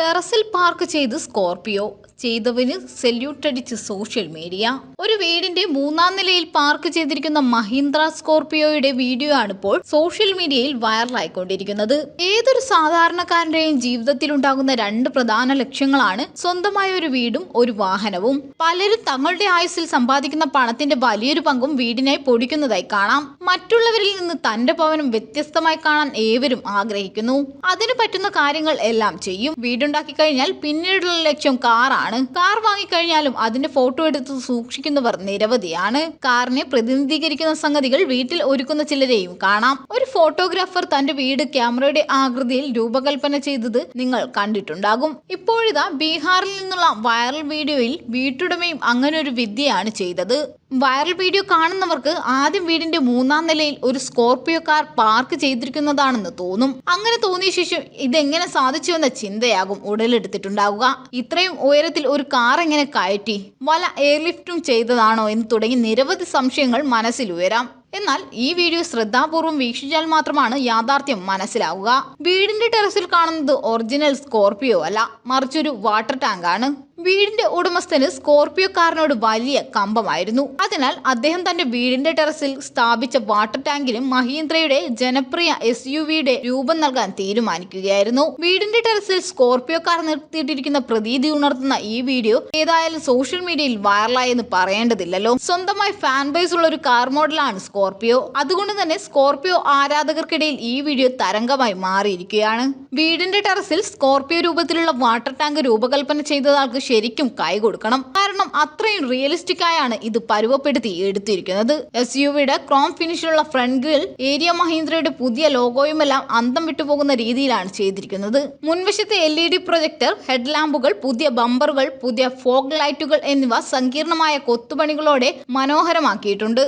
ടെറസിൽ പാർക്ക് ചെയ്ത് സ്കോർപിയോ. ചെയ്തവന് സെല്യൂട്ട് അടിച്ച് സോഷ്യൽ മീഡിയ ഒരു വീടിന്റെ മൂന്നാം നിലയിൽ പാർക്ക് ചെയ്തിരിക്കുന്ന മഹീന്ദ്ര സ്കോർപിയോയുടെ വീഡിയോ ആണ് ഇപ്പോൾ സോഷ്യൽ മീഡിയയിൽ വൈറലായിക്കൊണ്ടിരിക്കുന്നത് ഏതൊരു സാധാരണക്കാരന്റെയും ജീവിതത്തിൽ ഉണ്ടാകുന്ന രണ്ട് പ്രധാന ലക്ഷ്യങ്ങളാണ് സ്വന്തമായ ഒരു വീടും ഒരു വാഹനവും. പലരും തങ്ങളുടെ ആയുസ്സിൽ സമ്പാദിക്കുന്ന പണത്തിന്റെ വലിയൊരു പങ്കും വീടിനായി പൊടിക്കുന്നതായി കാണാം. മറ്റുള്ളവരിൽ നിന്ന് തന്റെ ഭവനം വ്യത്യസ്തമായി കാണാൻ ഏവരും ആഗ്രഹിക്കുന്നു. അതിന് പറ്റുന്ന കാര്യങ്ങൾ എല്ലാം ചെയ്യും. വീടുണ്ടാക്കി കഴിഞ്ഞാൽ പിന്നീടുള്ള ലക്ഷ്യം കാറാണ്. കാർ വാങ്ങിക്കഴിഞ്ഞാലും അതിന്റെ ഫോട്ടോ എടുത്ത് സൂക്ഷിക്കുന്നവർ നിരവധിയാണ്. കാറിനെ പ്രതിനിധീകരിക്കുന്ന സംഗതികൾ വീട്ടിൽ ഒരുക്കുന്ന ചിലരെയും കാണാം. ഒരു ഫോട്ടോഗ്രാഫർ തന്റെ വീട് ക്യാമറയുടെ ആകൃതിയിൽ രൂപകൽപ്പന ചെയ്തത് നിങ്ങൾ കണ്ടിട്ടുണ്ടാകും. ഇപ്പോഴിതാ ബീഹാറിൽ നിന്നുള്ള വൈറൽ വീഡിയോയിൽ വീട്ടുടമയും അങ്ങനെ ഒരു വിദ്യയാണ് ചെയ്തത്. വൈറൽ വീഡിയോ കാണുന്നവർക്ക് ആദ്യം വീടിന്റെ മൂന്നാം നിലയിൽ ഒരു സ്കോർപിയോ കാർ പാർക്ക് ചെയ്തിരിക്കുന്നതാണെന്ന് തോന്നും. അങ്ങനെ തോന്നിയ ശേഷം ഇതെങ്ങനെ സാധിച്ചുവെന്ന ചിന്തയാകും ഉടലെടുത്തിട്ടുണ്ടാകുക ഇത്രയും ഉയരത്തിൽ ഒരു കാർ എങ്ങനെ കയറ്റി? വല എയർലിഫ്റ്റും ചെയ്തതാണോ എന്ന് തുടങ്ങി നിരവധി സംശയങ്ങൾ മനസ്സിൽ ഉയരാം. എന്നാൽ ഈ വീഡിയോ ശ്രദ്ധാപൂർവം വീക്ഷിച്ചാൽ മാത്രമാണ് യാഥാർത്ഥ്യം മനസ്സിലാവുക. വീടിന്റെ ടെറസിൽ കാണുന്നത് ഒറിജിനൽ സ്കോർപിയോ അല്ല മറിച്ചൊരു വാട്ടർ ടാങ്ക് ആണ് വീടിന്റെ ഉടമസ്ഥന് സ്കോർപിയോ കാറിനോട് വലിയ കമ്പമായിരുന്നു. അതിനാൽ അദ്ദേഹം തന്റെ വീടിന്റെ ടെറസിൽ സ്ഥാപിച്ച വാട്ടർ ടാങ്കിലും മഹീന്ദ്രയുടെ ജനപ്രിയ എസ് രൂപം നൽകാൻ തീരുമാനിക്കുകയായിരുന്നു. വീടിന്റെ ടെറസിൽ സ്കോർപിയോ കാർ നിർത്തിയിട്ടിരിക്കുന്ന പ്രതീതി ഉണർത്തുന്ന ഈ വീഡിയോ ഏതായാലും സോഷ്യൽ മീഡിയയിൽ വൈറലായെന്ന് പറയേണ്ടതില്ലല്ലോ. സ്വന്തമായി ഫാൻ ബേസ് ഉള്ള ഒരു കാർ മോഡലാണ് സ്കോർപിയോ. അതുകൊണ്ട് തന്നെ സ്കോർപിയോ ആരാധകർക്കിടയിൽ ഈ വീഡിയോ തരംഗമായി മാറിയിരിക്കുകയാണ്. വീടിന്റെ ടെറസിൽ സ്കോർപിയോ രൂപത്തിലുള്ള വാട്ടർ ടാങ്ക് രൂപകൽപ്പന ചെയ്തയാൾക്ക് ശരിക്കും കൈ കൊടുക്കണം. കാരണം അത്രയും റിയലിസ്റ്റിക് ആയാണ് ഇത് പരുവപ്പെടുത്തി എടുത്തിരിക്കുന്നത്. എസ് യു വിയുടെ ക്രോം ഫിനിഷിലുള്ള ഫ്രണ്ട് ഗ്രിൽ ഏരിയ മഹീന്ദ്രയുടെ പുതിയ ലോഗോയുമെല്ലാം അന്തം വിട്ടുപോകുന്ന രീതിയിലാണ് ചെയ്തിരിക്കുന്നത്. മുൻവശത്തെ L E D projector head ലാമ്പുകൾ പുതിയ ബമ്പറുകൾ പുതിയ ഫോഗ് ലൈറ്റുകൾ എന്നിവ സങ്കീർണമായ കൊത്തുപണികളോടെ മനോഹരമാക്കിയിട്ടുണ്ട്.